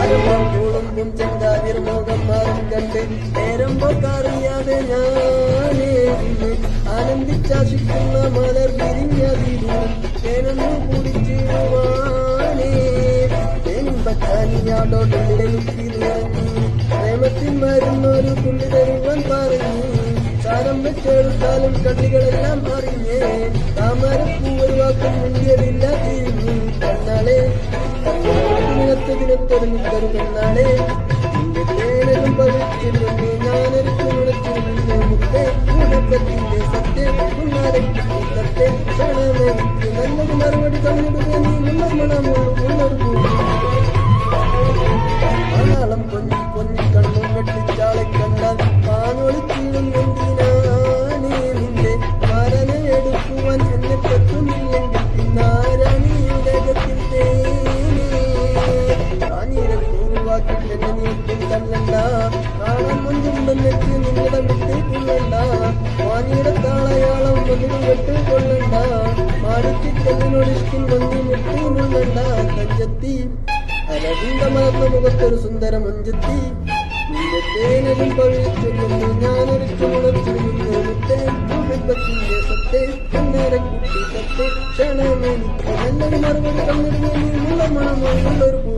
ആരംഭം കൂടുമ്പും ചെങ്കാതിർ മുഖം മാറും കണ്ട് നേരം പോക്കറിയാതെ ഞാനേ ആനന്ദിച്ചാശിക്കുന്ന മലർ വിരിഞ്ഞതിരും തേനൊന്നു കുടിച്ചിടുവാനേ തേനിമ്പക്കാനിയാടോട്ടിലെനിക്ക് നിറഞ്ഞു പ്രേമത്തിൽ മരുന്നൊരു തുള്ളി തരുവാൻ പറഞ്ഞു. താരം വെച്ചെടുത്താലും കണ്ണികളെല്ലാം അറിഞ്ഞേ. താമരപ്പൂ ഒരു വാക്കും തരുമെന്നാളെ നിന്റെ തേനലും പവിച്ചിരുന്നു ഞാനൊരു കുണച്ചിരുന്നു മുത്തേ ഗുണപ്പത്തിന്റെ സത്യം ക്ഷണമെനിക്ക് നല്ലൊരു മറുപടി തന്നിടുക നീ മുന്നർ മണമുള്ളൂ മുന്നർ இடம் வேண்டா காலம் முஞ்சும் பெண்ணுக்கு நின்னிடம் விட்டு பிள்ளண்டா மானியிட காளையாளம் மன்னிடம் விட்டு கொள்ளண்டா மாடிக்கு தென்னினொடிக்கின் வந்தி விட்டு முள்ளண்டா கஞ்சத்தி அழகிந்த மறந்த முகத்தொரு சுந்தர மஞ்சத்தி. இந்த தேனலும் பழிச்சொல்லி ஞானருக்கு உணர்ச்சிருந்தேன் பூமிப்பத்தி தேசத்தை கண்ணரை குட்டி சத்தை கணமே நல்லது மறுபடி கண்ணிடுவேன் மனம் ஒரு பூ